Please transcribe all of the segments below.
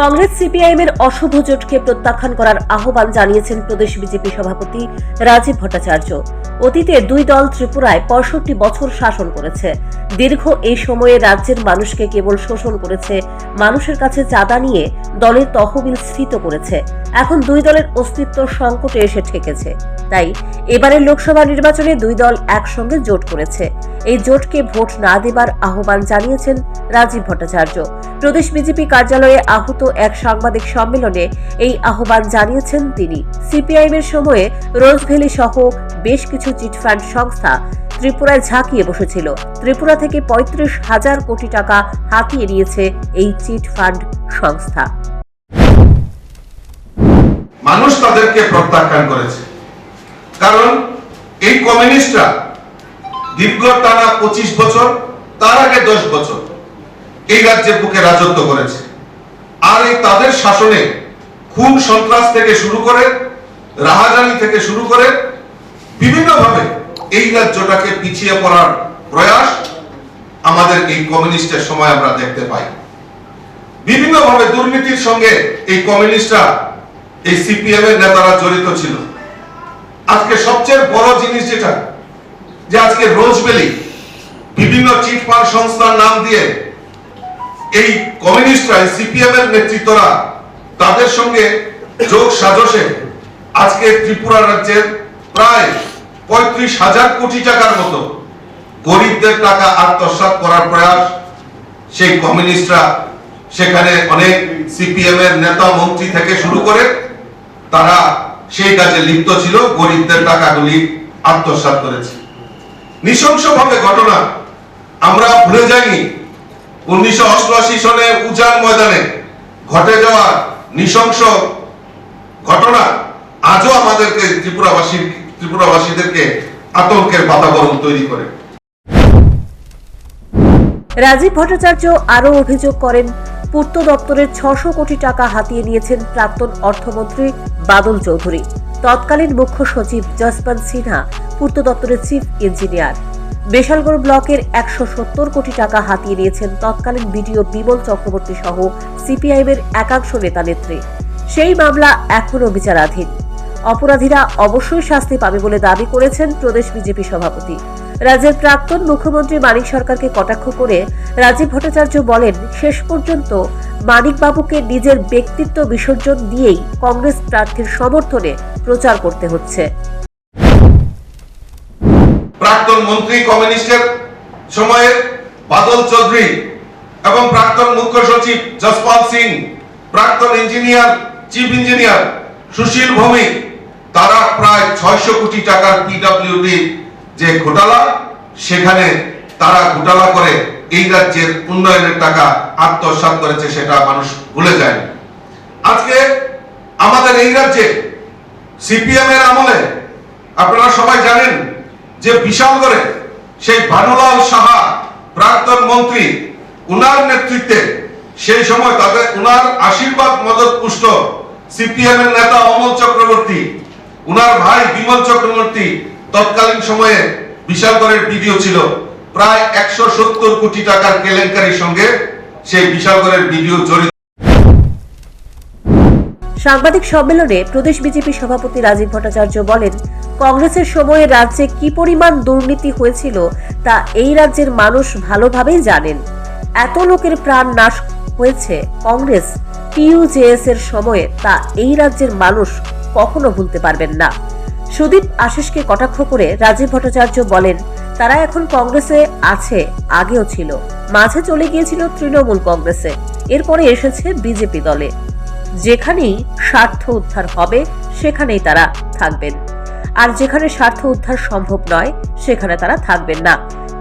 Congress CPIM এর অশুভ জোটকে প্রত্যাখ্যান করার আহ্বান জানিয়েছেন প্রদেশ বিজেপি সভাপতি রাজীব ভট্টাচার্য। অতীতে দুই দল ত্রিপুরায় পঁয়ষট্টি বছর শাসন করেছে। দীর্ঘ এই সময়ে রাজ্যের মানুষকে কেবল শোষণ করেছে, মানুষের কাছে চাঁদা নিয়ে দলের তহবিল স্ফীত করেছে। এখন দুই দলের অস্তিত্ব সংকটে এসে ঠেকেছে। তাই এবারের লোকসভা নির্বাচনে দুই দল একসঙ্গে জোট করেছে। এই জোটকে ভোট না দেবার আহ্বান জানিয়েছেন রাজীব ভট্টাচার্য। প্রদেশ বিজেপি কার্যালয়ে আহত এক সাংবাদিক সম্মেলনে এই আহ্বান জানিয়েছেন তিনি। সিপিআইএম এর সময়ে রোজভ্যালি সহ বেশ কিছু চিটফান্ড সংস্থা ত্রিপুরায় ঝাঁকিয়ে বসেছিল। ত্রিপুরা থেকে পঁয়ত্রিশ হাজার কোটি টাকা হাতিয়ে নিয়েছে এই চিটফান্ড সংস্থা। মানুষ তাদেরকে প্রত্যাখ্যান করেছে। কারণ এই কমিউনিস্টরা দীর্ঘ টানা পঁচিশ বছর, তার আগে দশ বছর। এই রাজ্যের বুকে রাজত্ব করেছে। আর এই তাদের শাসনে খুন সন্ত্রাস থেকে শুরু করে, রাহাজানি থেকে শুরু করে বিভিন্নভাবে এই রাজ্যটাকে পিছিয়ে পড়ার প্রয়াস আমাদের এই কমিউনিস্টের সময় আমরা দেখতে পাই। বিভিন্নভাবে দুর্নীতির সঙ্গে এই কমিউনিস্টরা, এই সিপিএম এর নেতারা জড়িত ছিল। আজকে সবচেয়ে বড় জিনিস যেটা, যে আজকে রোজবেলি বিভিন্ন চিটফান্ড সংস্থার নাম দিয়ে এই কমিউনিস্টরা সিপিএম এর নেতৃত্বরা তাদের সঙ্গে যোগ সাজসে আজকে ত্রিপুরা রাজ্যের প্রায় পঁয়ত্রিশ হাজার কোটি টাকার মতো গরিবদের টাকা আত্মসাৎ করার প্রয়াস সেই কমিউনিস্টরা সেখানে অনেক সিপিএম এর নেতা মন্ত্রী থেকে শুরু করে তারা সেই কাজে লিপ্ত ছিল, গরিবদের টাকাগুলি আত্মসাৎ করেছে। নৃশংসভাবে ঘটনা আমরা ভুলে যাইনি। উজান ময়দানে ঘটে যাওয়া নৃশংস ঘটনা আজও আমাদেরকে ত্রিপুরাবাসী, ত্রিপুরাবাসীদেরকে আতঙ্কের বাতাবরণ তৈরি করে। রাজীব ভট্টাচার্য আরও অভিযোগ করেন, পূর্ত দপ্তরের ছশো কোটি টাকা হাতিয়ে নিয়েছেন প্রাক্তন অর্থমন্ত্রী বাদল চৌধুরী। তৎকালীন মুখ্য সচিব যশবন্ত সিনহা, পূর্ত দপ্তরের চিফ ইঞ্জিনিয়ার। বেশালগড় ব্লকের একশো সত্তর কোটি টাকা হাতিয়ে নিয়েছেন তৎকালীন বিডিও বিমল চক্রবর্তী সহ সিপিআইএম এর একাংশ নেতা নেত্রী। সেই মামলা এখনও বিচারাধীন। অপরাধীরা অবশ্যই শাস্তি পাবে বলে দাবি করেছেন প্রদেশ বিজেপি সভাপতি। রাজ্যের প্রাক্তন মুখ্যমন্ত্রী মানিক সরকারকে কটাক্ষ করে রাজীব ভট্টাচার্য বলেন, শেষ পর্যন্ত মানিকবাবুকে নিজের ব্যক্তিত্ব বিসর্জন দিয়েই কংগ্রেস প্রার্থীর সমর্থনে প্রচার করতে হচ্ছে। প্রাক্তন মন্ত্রী কমিউনিস্টের সময়ে বাদল চৌধুরী এবং প্রাক্তন মুখ্য সচিব যশপাল সিং, প্রাক্তন engineer, chief engineer Sushil Bhowmik, তারা প্রায় ছয়শো কোটি টাকার পিডাব্লিউডি যে ঘোটালা, সেখানে তারা ঘোটালা করে এই রাজ্যের উন্নয়নের টাকা আত্মসাৎ করেছে সেটা মানুষ ভুলে যায় আজকে আমাদের এই রাজ্যে সিপিএম এর আমলে আপনারা সবাই জানেন যে বিশালগড়ে সেই ভানুলাল সাহা প্রাক্তন মন্ত্রী, উনার নেতৃত্বে সেই সময় তাদের, উনার আশীর্বাদ মদত পুষ্ট সিপিএম এর নেতা অমল চক্রবর্তী, উনার ভাই বিমল চক্রবর্তী তৎকালীন সময়ে বিশালগড়ের ভিডিও ছিল। প্রায় একশো সত্তর কোটি টাকার কেলেঙ্কারির সঙ্গে সেই বিশালগড়ের ভিডিও জড়িত। সাংবাদিক সম্মেলনে প্রদেশ বিজেপি সভাপতি রাজীব ভট্টাচার্য বলেন কংগ্রেসের সময়ে রাজ্যে কি পরিমাণ দুর্নীতি হয়েছিল তা এই রাজ্যের মানুষ ভালোভাবেই জানেন। এত লোকের প্রাণ নাশ হয়েছে কংগ্রেস, টিইউজেএস এর সময়ে তা এই রাজ্যের মানুষ কখনো ভুলতে পারবেন না। সুদীপ আশিসকে কটাক্ষ করে রাজীব ভট্টাচার্য বলেন, তারা এখন কংগ্রেসে আছে, আগেও ছিল। মাঝে চলে গিয়েছিল তৃণমূল কংগ্রেসে, এরপরে এসেছে বিজেপি দলে। যেখানেই স্বার্থ উদ্ধার হবে, সেখানেই তারা থাকবেন। আর যেখানে স্বার্থ উদ্ধার সম্ভব নয়, সেখানে তারা থাকবেন না।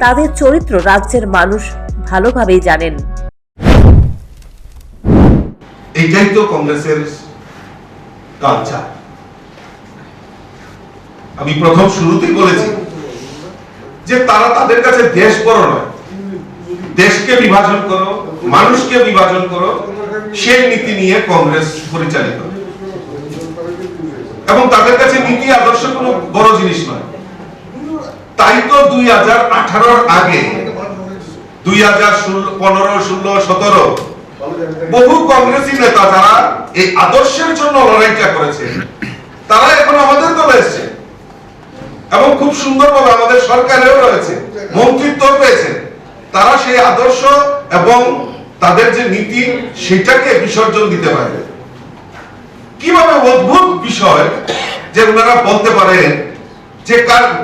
তাদের চরিত্র রাজ্যের মানুষ ভালোভাবেই জানেন। এইটাই তো কংগ্রেসের কালচার আমি প্রথম শুরুতেই বলেছি যে তারা তাদের কাছে দেশ বড় নয়। দেশকে বিভাজন করো, মানুষকে বিভাজন করো, সেই নীতি নিয়ে কংগ্রেস পরিচালিত। এবং তাদের কাছে নীতি আদর্শ কোনো বড় জিনিস নয়। তাই তো দুই হাজার আঠারোর আগে, দুই হাজার পনেরো, ষোলো, সতেরো বহু কংগ্রেসি নেতা যারা এই আদর্শের জন্য লড়াইটা করেছে, তারা এখন আমাদের দলে এসছে। এবং খুব সুন্দরভাবে আমাদের সরকারেও রয়েছে, মন্ত্রিত্ব পেয়েছে। তারা সেই আদর্শ এবং তাদের যে নীতি, সেটাকে বিসর্জন দিতে পারবে। কীভাবে অদ্ভুত বিষয় যে ওনারা বলতে পারেন যে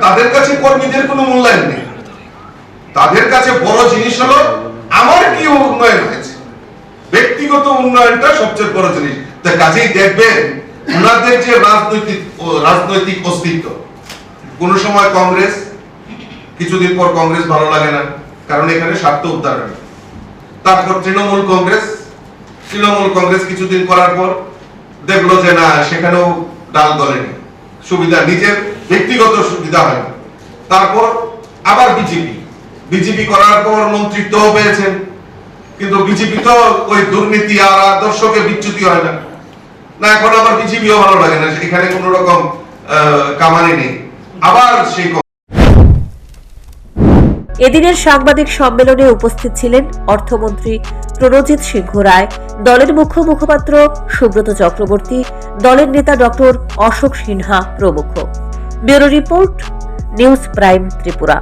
তাদের কাছে কর্মীদের কোনো মূল্যায়ন নেই। তাদের কাছে বড় জিনিস হলো আমার কি উন্নয়ন হয়েছে। ব্যক্তিগত উন্নয়নটা সবচেয়ে বড় জিনিস। তা কাজেই দেখবেন ওনাদের যে রাজনৈতিক রাজনৈতিক অস্তিত্ব। কোন সময় কংগ্রেস, কিছুদিন পর কংগ্রেস ভালো লাগে না, কারণ এখানে স্বার্থ উদ্ধারণ তারপর তৃণমূল কংগ্রেস তৃণমূল কংগ্রেস কিছুদিন করার পর দেখল যে না, সেখানেও ডাল গলেনি সুবিধা, নিজের ব্যক্তিগত সুবিধা হয় তারপর আবার বিজেপি। বিজেপি করার পর মন্ত্রিত্বও পেয়েছেন। কিন্তু বিজেপি তো ওই দুর্নীতি আর আদর্শকে বিচ্যুতি হয় না। না, এখন আবার বিজেপিও ভালো লাগে না। এখানে কোন রকম কামানি নেই। আবার সেই এদিনের সাংবাদিক সম্মেলনে উপস্থিত ছিলেন অর্থমন্ত্রী প্রণজিৎ সিংহ রায়, দলের মুখ্য মুখপাত্র সুব্রত চক্রবর্তী, দলের নেতা ডক্টর অশোক সিনহা প্রমুখ। Bureau report, news prime Tripura.